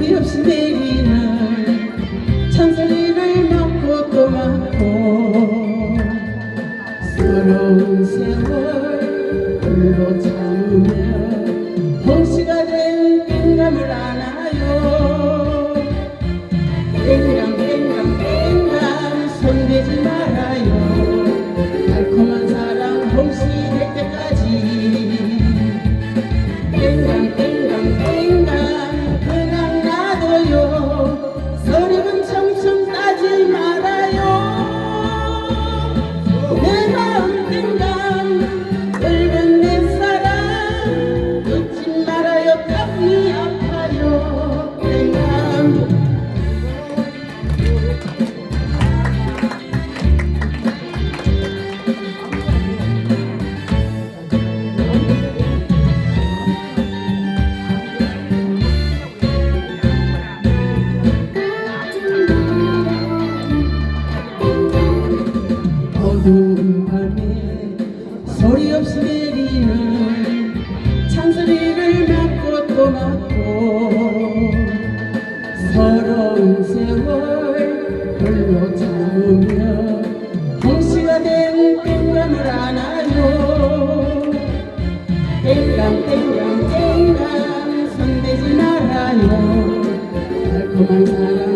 소리 없이 내리나 잔소리를 많고 또 많고 서러운 세월 불로 참네 없으리는 찬소리를 맞고 또 맞고 서러운 세월 별로 참으며 시가 된 땡감을 안아요. 땡감 땡감 땡감 손대지 말아요. 달콤한 사랑.